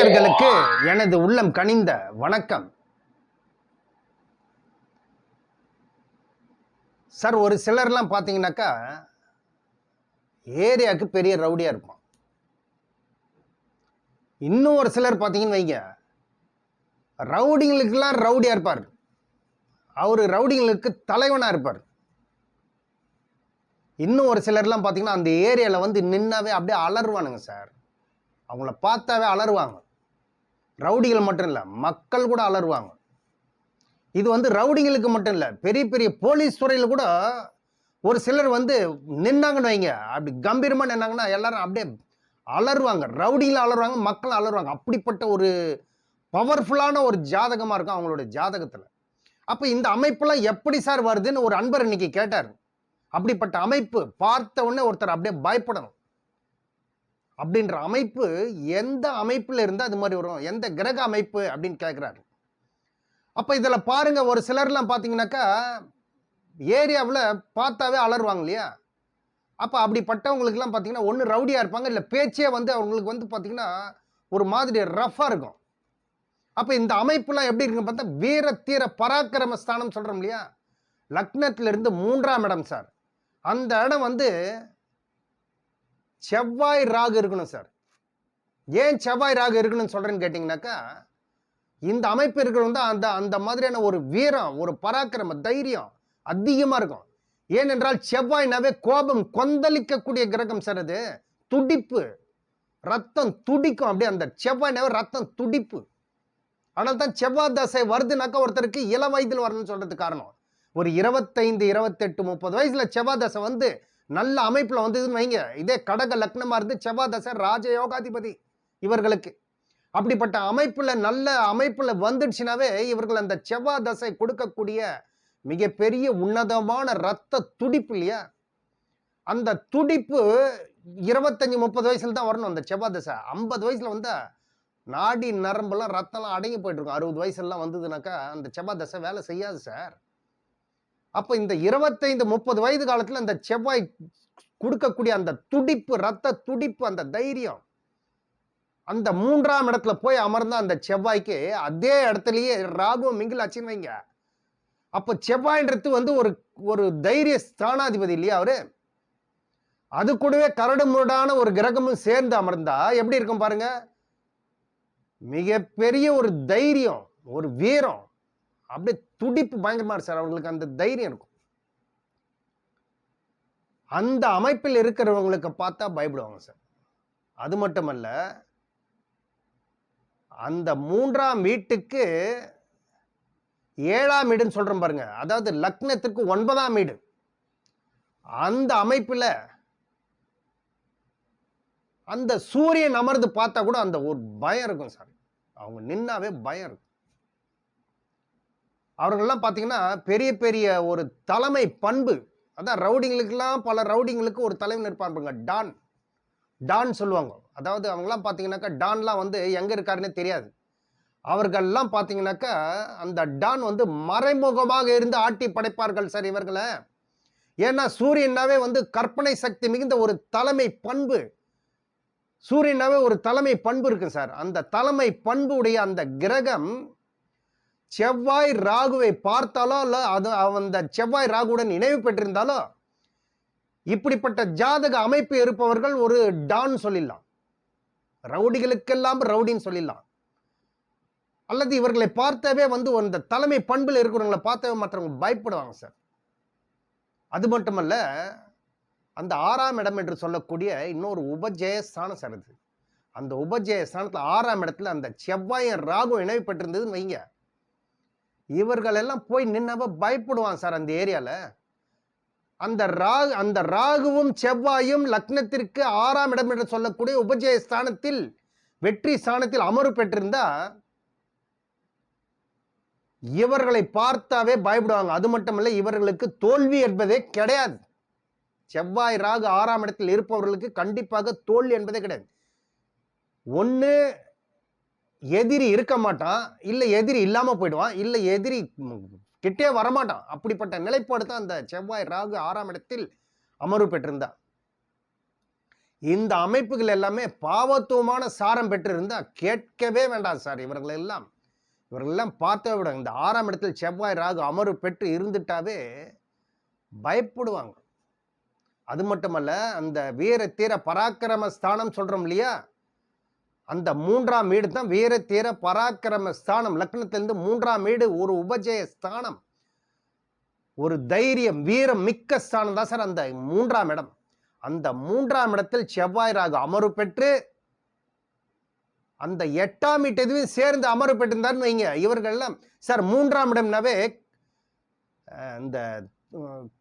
நேயர்களுக்கு எனது உள்ளம் கனிந்த வணக்கம். சார் ஒரு சிலர்லாம் பார்த்தீங்கன்னாக்கா ஏரியாவுக்கு பெரிய ரவுடியாக இருப்பான். இன்னும் ஒரு சிலர் பார்த்தீங்கன்னு வைங்க ரவுடிங்களுக்கெல்லாம் ரவுடியாக இருப்பார். அவர் ரவுடிங்களுக்கு தலைவனாக இருப்பார். இன்னும் ஒரு சிலர்லாம் பார்த்தீங்கன்னா அந்த ஏரியாவில் வந்து நின்னாவே அப்படியே அலறுவானுங்க சார். அவங்கள பார்த்தாவே அலறுவாங்க. ரவுடிகள் மட்டும் இல்லை மக்கள் கூட அலறுவாங்க. இது வந்து ரவுடிங்களுக்கு மட்டும் இல்லை பெரிய பெரிய போலீஸ் துறையில் கூட ஒரு சிலர் வந்து நின்னாங்கன்னு வைங்க. அப்படி கம்பீரமாக நின்னாங்கன்னா எல்லாரும் அப்படியே அலறுவாங்க. ரவுடிகளும் அலறுவாங்க மக்களும் அலறுவாங்க. அப்படிப்பட்ட ஒரு பவர்ஃபுல்லான ஒரு ஜாதகமாக இருக்கும் அவங்களோட ஜாதகத்தில். அப்போ இந்த அமைப்பெல்லாம் எப்படி சார் வருதுன்னு ஒரு அன்பர் இன்னைக்கு கேட்டார். அப்படிப்பட்ட அமைப்பு பார்த்த உடனே ஒருத்தர் அப்படியே பயப்படணும். அப்படின்ற அமைப்பு எந்த அமைப்பில் இருந்து அது மாதிரி வரும்? எந்த கிரக அமைப்பு அப்படின்னு கேட்குறாரு. அப்போ இதில் பாருங்கள் ஒரு சிலர்லாம் பார்த்தீங்கன்னாக்கா ஏரியாவில் பார்த்தாவே அலறுவாங்க இல்லையா? அப்போ அப்படிப்பட்டவங்களுக்குலாம் பார்த்தீங்கன்னா ஒன்று ரவுடியாக இருப்பாங்க இல்லை பேச்சே வந்து அவங்களுக்கு வந்து பார்த்தீங்கன்னா ஒரு மாதிரி ரஃப்பாக இருக்கும். அப்போ இந்த அமைப்புலாம் எப்படி இருக்குன்னு பார்த்தா வீர தீர பராக்கிரம ஸ்தானம் சொல்கிறோம் இல்லையா? லக்னத்திலிருந்து மூன்றாம் இடம் சார். அந்த இடம் வந்து செவ்வாய் ராகு இருக்கணும் சார். ஏன் செவ்வாய் ராகு இருக்கணும்னு சொல்றேன்னு கேட்டிங்கனாக்கா இந்த அமைப்பு இருக்கிறவங்க தான் அந்த அந்த மாதிரியான ஒரு வீரம் ஒரு பராக்கிரம தைரியம் அதிகமாக இருக்கும். ஏனென்றால் செவ்வாய்னாவே கோபம் கொந்தளிக்கக்கூடிய கிரகம் சார் அது. துடிப்பு. ரத்தம் துடிக்கும். அப்படியே அந்த செவ்வாய்னாவே ரத்தம் துடிப்பு. ஆனால் தான் செவ்வாய் தசை வருதுனாக்கா ஒருத்தருக்கு இள வயதில் வரணும்னு சொல்றதுக்கு காரணம். ஒரு இருபத்தைந்து இருபத்தெட்டு முப்பது வயசுல செவ்வாய் தசை வந்து நல்ல அமைப்பில் வந்ததுன்னு வைங்க. இதே கடக லக்னமா இருந்து செவ்வாய் தசை ராஜயோகாதிபதி இவர்களுக்கு. அப்படிப்பட்ட அமைப்பில் நல்ல அமைப்பில் வந்துடுச்சுனாவே இவர்கள் அந்த செவ்வாய் தசை கொடுக்கக்கூடிய மிகப்பெரிய உன்னதமான ரத்த துடிப்பு இல்லையா? அந்த துடிப்பு இருபத்தஞ்சி முப்பது வயசுல தான் வரணும் அந்த செவ்வாய் தசை ஐம்பது வயசில் வந்தால் நாடி நரம்பெல்லாம் ரத்தம்லாம் அடங்கி போயிட்டுருக்கும் அறுபது வயசுலாம் வந்ததுனாக்கா அந்த செவ்வாய் தசை வேலை செய்யாது சார். அப்போ இந்த இருபத்தைந்து முப்பது வயது காலத்தில் அந்த செவ்வாய் கொடுக்கக்கூடிய அந்த துடிப்பு ரத்த துடிப்பு அந்த தைரியம் அந்த மூன்றாம் இடத்துல போய் அமர்ந்த அந்த செவ்வாய்க்கு அதே இடத்துலயே ராகுவம் மிங்கில் ஆச்சுன்னு வைங்க. அப்போ செவ்வாயின்றது வந்து ஒரு ஒரு தைரிய ஸ்தானாதிபதி இல்லையா அவரு? அது கூடவே கரடு முரடான ஒரு கிரகமும் சேர்ந்து அமர்ந்தா எப்படி இருக்கும் பாருங்க? மிகப்பெரிய ஒரு தைரியம் ஒரு வீரம். அப்படியே துடிப்பு பயங்கரமாக இருக்கு சார். அவங்களுக்கு அந்த தைரியம் இருக்கும். அந்த அமைப்பில் இருக்கிறவங்களுக்கு பார்த்தா பயப்படுவாங்க சார். அது மட்டுமல்ல அந்த மூன்றாம் வீட்டுக்கு ஏழாம் வீடுன்னு சொல்றோம் பாருங்க. அதாவது லக்னத்திற்கு ஒன்பதாம் வீடு. அந்த அமைப்புல அந்த சூரியன் அமர்ந்து பார்த்தா கூட அந்த ஒரு பயம் இருக்கும் சார். அவங்க நின்னாவே பயம் இருக்கும். அவர்கள்லாம் பார்த்தீங்கன்னா பெரிய பெரிய ஒரு தலைமை பண்பு. அதான் ரவுடிங்களுக்கெல்லாம் பல ரவுடிங்களுக்கு ஒரு தலைவன் இருப்பாங்க டான். டான் சொல்லுவாங்க. அதாவது அவங்களாம் பார்த்தீங்கன்னாக்கா டான்லாம் வந்து எங்கே இருக்காருன்னே தெரியாது. அவர்கள்லாம் பார்த்தீங்கன்னாக்கா அந்த டான் வந்து மறைமுகமாக இருந்து ஆட்டி படைப்பார்கள் சார் இவர்களை. ஏன்னா சூரியனாவே வந்து கற்பனை சக்தி மிகுந்த ஒரு தலைமை பண்பு. சூரியனாவே ஒரு தலைமை பண்பு இருக்கு சார். அந்த தலைமை பண்பு உடைய அந்த கிரகம் செவ்வாய் ராகுவை பார்த்தாலோ இல்லை அது அந்த செவ்வாய் ராகுடன் இணைவு பெற்றிருந்தாலோ இப்படிப்பட்ட ஜாதக அமைப்பு இருப்பவர்கள் ஒரு டான் சொல்லிடலாம். ரவுடிகளுக்கெல்லாம் ரவுடின்னு சொல்லிடலாம். அல்லது இவர்களை பார்த்தாவே வந்து அந்த தலைமை பண்பில் இருக்கிறவங்களை பார்த்தாவே மற்றவங்க பயப்படுவாங்க சார். அது மட்டுமல்ல அந்த ஆறாம் இடம் என்று சொல்லக்கூடிய இன்னொரு உபஜய ஸ்தானம் சார் அது. அந்த உபஜய ஸ்தானத்தில் ஆறாம் இடத்துல அந்த செவ்வாயும் ராகு இணைவு பெற்றிருந்ததுன்னு வைங்க. இவர்கள் எல்லாம் போய் நின்னவ பயப்படுவான் சார் அந்த ஏரியாவில் அந்த ராகு அந்த ராகுவும் செவ்வாயும் லக்னத்திற்கு ஆறாம் இடம் என்று சொல்லக்கூடிய உபஜய ஸ்தானத்தில் வெற்றி ஸ்தானத்தில் அமர்வு பெற்றிருந்தா இவர்களை பார்த்தாவே பயப்படுவாங்க. அது மட்டுமல்ல இவர்களுக்கு தோல்வி என்பதே கிடையாது. செவ்வாய் ராகு ஆறாம் இடத்தில் இருப்பவர்களுக்கு கண்டிப்பாக தோல்வி என்பதே கிடையாது. ஒன்று எதிரி இருக்க மாட்டான் இல்லை எதிரி இல்லாமல் போயிடுவான் இல்லை எதிரி கிட்டே வரமாட்டான். அப்படிப்பட்ட நிலைப்பாடு தான் அந்த செவ்வாய் ராகு ஆறாம் இடத்தில் அமர்வு பெற்றிருந்தா இந்த அமைப்புகள் எல்லாமே பாவத்துவமான சாரம் பெற்றிருந்தா கேட்கவே வேண்டாம் சார் இவர்கள் எல்லாம் இவர்கள் எல்லாம் பார்த்தே விட இந்த ஆறாம் இடத்தில் செவ்வாய் ராகு அமர்வு பெற்று இருந்துட்டாவே பயப்படுவாங்க. அது மட்டுமல்ல அந்த வீர தீர பராக்கிரம ஸ்தானம் சொல்றோம் இல்லையா? அந்த மூன்றாம் வீடு தான் வீர தீர பராக்கிரம ஸ்தானம். லக்னத்திலிருந்து மூன்றாம் வீடு ஒரு உபஜய ஸ்தானம். ஒரு தைரியம் வீரம் மிக்க ஸ்தானம் தான் சார் அந்த மூன்றாம் இடம். அந்த மூன்றாம் இடத்தில் செவ்வாய் ராகு அமர்வு பெற்று அந்த எட்டாம் வீட்டு எதுவும் சேர்ந்து அமர்வு பெற்றிருந்தாருன்னு வைங்க. இவர்கள்லாம் சார் மூன்றாம் இடம்னாவே இந்த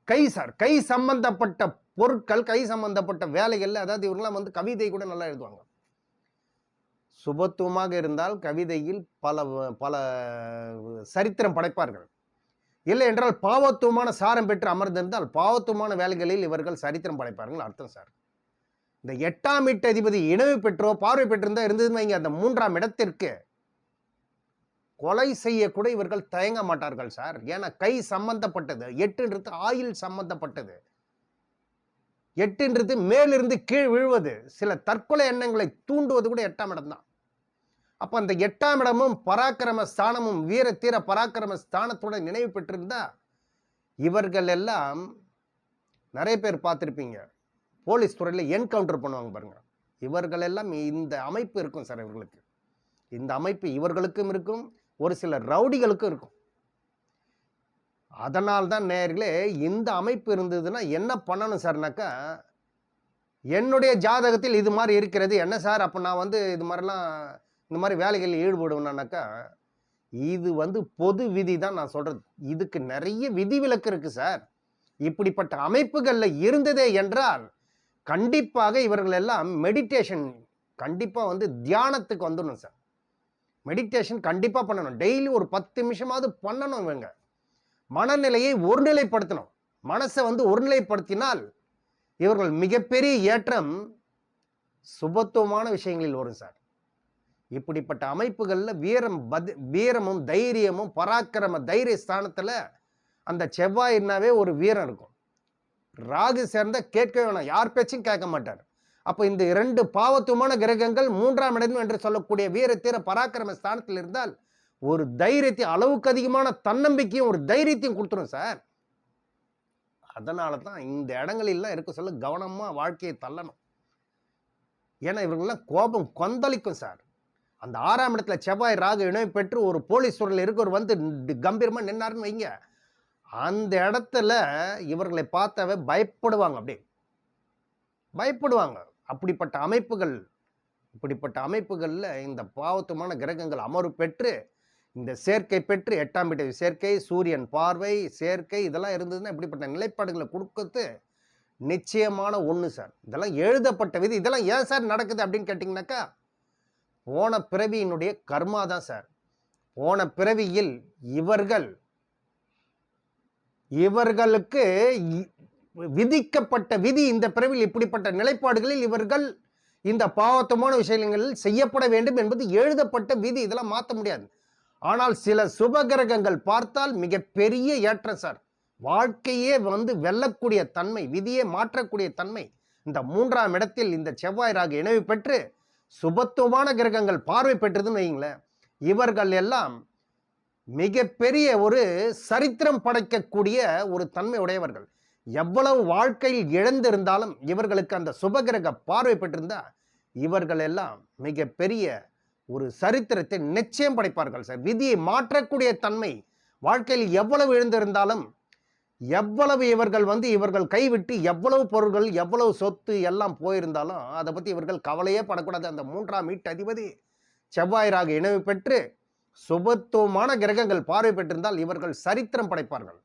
கை சார் கை சம்பந்தப்பட்ட பொருட்கள் கை சம்பந்தப்பட்ட வேலைகள் அதாவது இவங்கெல்லாம் வந்து கவிதை கூட நல்லா எழுதுவாங்க. சுபத்துவமாக இருந்தால் கவிதையில் பல வ- பல சரித்திரம் படைப்பார்கள். இல்லை என்றால் பாவத்துவமான சாரம் பெற்று அமர்ந்திருந்தால் பாவத்துவமான வேலைகளில் இவர்கள் சரித்திரம் படைப்பார்கள் அர்த்தம் சார். இந்த எட்டாம் எட்டு அதிபதி இணைவு பெற்றோ பார்வை பெற்றிருந்தா இருந்ததுன்னு வைங்க அந்த மூன்றாம் இடத்திற்கு கொலை செய்யக்கூட இவர்கள் தயங்க மாட்டார்கள் சார். ஏன்னா கை சம்பந்தப்பட்டது எட்டுன்றது ஆயில் சம்பந்தப்பட்டது. எட்டுன்றது மேலிருந்து கீழ் விழுவது சில தற்கொலை எண்ணங்களை தூண்டுவது கூட எட்டாம் இடம் தான் அப்போ அந்த எட்டாம் இடமும் பராக்கிரம ஸ்தானமும் வீர தீர பராக்கிரம ஸ்தானத்தோட நினைவு பெற்றிருந்தா இவர்கள் எல்லாம் நிறைய பேர் பார்த்துருப்பீங்க. போலீஸ் துறையில் என்கவுண்டர் பண்ணுவாங்க பாருங்க. இவர்கள் எல்லாம் இந்த அமைப்பு இருக்கும் சார் இவர்களுக்கு. இந்த அமைப்பு இவர்களுக்கும் இருக்கும் ஒரு சில ரவுடிகளுக்கும் இருக்கும். அதனால் தான் நேர்களே இந்த அமைப்பு இருந்ததுன்னா என்ன பண்ணணும் சார்னாக்கா என்னுடைய ஜாதகத்தில் இது மாதிரி இருக்கிறது. என்ன சார்? அப்போ நான் வந்து இது மாதிரிலாம் இந்த மாதிரி வேலைகளில் ஈடுபடுவேனாக்கா இது வந்து பொது விதி தான் நான் சொல்கிறது இதுக்கு நிறைய விதிவிலக்கு இருக்குது சார். இப்படிப்பட்ட அமைப்புகளில் இருந்ததே என்றால் கண்டிப்பாக இவர்கள் எல்லாம் மெடிடேஷன் கண்டிப்பாக வந்து தியானத்துக்கு வந்துடணும் சார். மெடிடேஷன் கண்டிப்பாக பண்ணணும். டெய்லி ஒரு பத்து நிமிஷமாவது பண்ணணும் இவங்க. மனநிலையை ஒருநிலைப்படுத்தணும். மனசை வந்து ஒருநிலைப்படுத்தினால் இவர்கள் மிகப்பெரிய ஏற்றம் சுபத்துவமான விஷயங்களில் வரும் சார். இப்படிப்பட்ட அமைப்புகளில் வீரம் பத் வீரமும் தைரியமும் பராக்கிரம தைரிய ஸ்தானத்தில் அந்த செவ்வாயினாவே ஒரு வீரம் இருக்கும். ராகு சேர்ந்த கேட்கவே வேணாம். யார் பேச்சும் கேட்க மாட்டார். அப்போ இந்த இரண்டு பாவத்துவமான கிரகங்கள் மூன்றாம் இடம் என்று சொல்லக்கூடிய வீரத்தீர பராக்கிரம ஸ்தானத்தில் இருந்தால் ஒரு தைரியத்தை அளவுக்கு அதிகமான தன்னம்பிக்கையும் ஒரு தைரியத்தையும் கொடுத்துரும் சார். அதனால தான் இந்த இடங்களிலாம் இருக்க சொல்ல கவனமாக வாழ்க்கையை தள்ளணும். ஏன்னா இவர்கள்லாம் கோபம் கொந்தளிக்கும் சார். அந்த ஆறாம் இடத்துல செவ்வாய் ராகு இணைவு பெற்று ஒரு போலீஸ் துறையில் இருக்கவர் வந்து கம்பீரமாக நின்னாருன்னு வைங்க. அந்த இடத்துல இவர்களை பார்த்தாவே பயப்படுவாங்க அப்படியே. பயப்படுவாங்க. அப்படிப்பட்ட அமைப்புகள் இப்படிப்பட்ட அமைப்புகளில் இந்த பாவத்துமான கிரகங்கள் அமர்வு பெற்று இந்த சேர்க்கை பெற்று எட்டாம் வீட்டு சேர்க்கை சூரியன் பார்வை சேர்க்கை இதெல்லாம் இருந்ததுன்னா இப்படிப்பட்ட நிலைப்பாடுகளை கொடுக்கறது நிச்சயமான ஒன்று சார். இதெல்லாம் எழுதப்பட்ட விதி. இதெல்லாம் ஏன் சார் நடக்குது அப்படின்னு கேட்டிங்கனாக்கா போன பிறவியினுடைய கர்மா தான் சார். போன பிறவியில் இவர்கள் இவர்களுக்கு இ- விதிக்கப்பட்ட விதி இந்த பிறவியில் இப்படிப்பட்ட நிலைப்பாடுகளில் இவர்கள் இந்த பாவத்தமான விஷயங்களில் செய்யப்பட வேண்டும் என்பது எழுதப்பட்ட விதி. இதெல்லாம் மாற்ற முடியாது. ஆனால் சில சுபகிரகங்கள் பார்த்தால் மிகப்பெரிய ஏற்றம் சார். வாழ்க்கையே வந்து வெல்லக்கூடிய தன்மை விதியை மாற்றக்கூடிய தன்மை. இந்த மூன்றாம் இடத்தில் இந்த செவ்வாய் ராகு இணைவு பெற்று சுபத்துவமான கிரகங்கள் பார்வை பெற்றதுன்னு வைங்களேன் இவர்கள் எல்லாம் மிகப்பெரிய ஒரு சரித்திரம் படைக்கக்கூடிய ஒரு தன்மை உடையவர்கள். எவ்வளவு வாழ்க்கையில் இழந்திருந்தாலும் இவர்களுக்கு அந்த சுபகிரக பார்வை பெற்றிருந்தா இவர்கள் எல்லாம் மிகப்பெரிய ஒரு சரித்திரத்தை நிச்சயம் படைப்பார்கள் சார். விதியை மாற்றக்கூடிய தன்மை வாழ்க்கையில் எவ்வளவு இழந்திருந்தாலும் எவ்வளவு இவர்கள் வந்து இவர்கள் கைவிட்டு எவ்வளவு பொருள்கள் எவ்வளவு சொத்து எல்லாம் போயிருந்தாலும் அதை பற்றி இவர்கள் கவலையே படக்கூடாது. அந்த மூன்றாம் வீட்டு அதிபதி செவ்வாயிராக இணைவு பெற்று சுபத்துவமான கிரகங்கள் பார்வை பெற்றிருந்தால் இவர்கள் சரித்திரம் படைப்பார்கள்.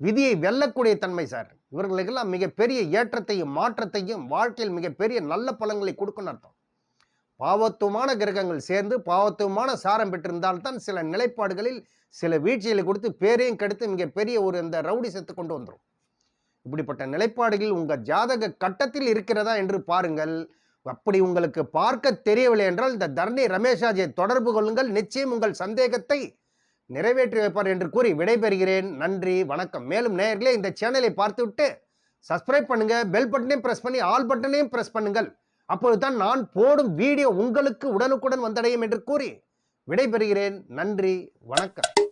விதியை வெல்லக்கூடிய தன்மை சார். இவர்களுக்கெல்லாம் மிகப்பெரிய ஏற்றத்தையும் மாற்றத்தையும் வாழ்க்கையில் மிகப்பெரிய நல்ல பலங்களை கொடுக்கணும் அர்த்தம். பாவத்துவமான கிரகங்கள் சேர்ந்து பாவத்துவமான சாரம் பெற்றிருந்தால்தான் சில நிலைப்பாடுகளில் சில வீழ்ச்சிகளை கொடுத்து பேரையும் கெடுத்து மிக பெரிய ஒரு இந்த ரவுடிசத்தை கொண்டு வந்துடும் இப்படிப்பட்ட நிலைப்பாடுகள் உங்கள் ஜாதக கட்டத்தில் இருக்கிறதா என்று பாருங்கள். அப்படி உங்களுக்கு பார்க்க தெரியவில்லை என்றால் இந்த தரணி ரமேஷாஜியை தொடர்பு கொள்ளுங்கள். நிச்சயம் உங்கள் சந்தேகத்தை நிறைவேற்றி வைப்பார் என்று கூறி விடைபெறுகிறேன். நன்றி வணக்கம். மேலும் நேயர்களே இந்த சேனலை பார்த்துவிட்டு சப்ஸ்கிரைப் பண்ணுங்கள் பெல் பட்டனையும் ப்ரெஸ் பண்ணி ஆல் பட்டனையும் ப்ரெஸ் பண்ணுங்கள். அப்பொழுதுதான் நான் போடும் வீடியோ உங்களுக்கு உடனுக்குடன் வந்தடையும் என்று கூறி விடைபெறுகிறேன். நன்றி வணக்கம்.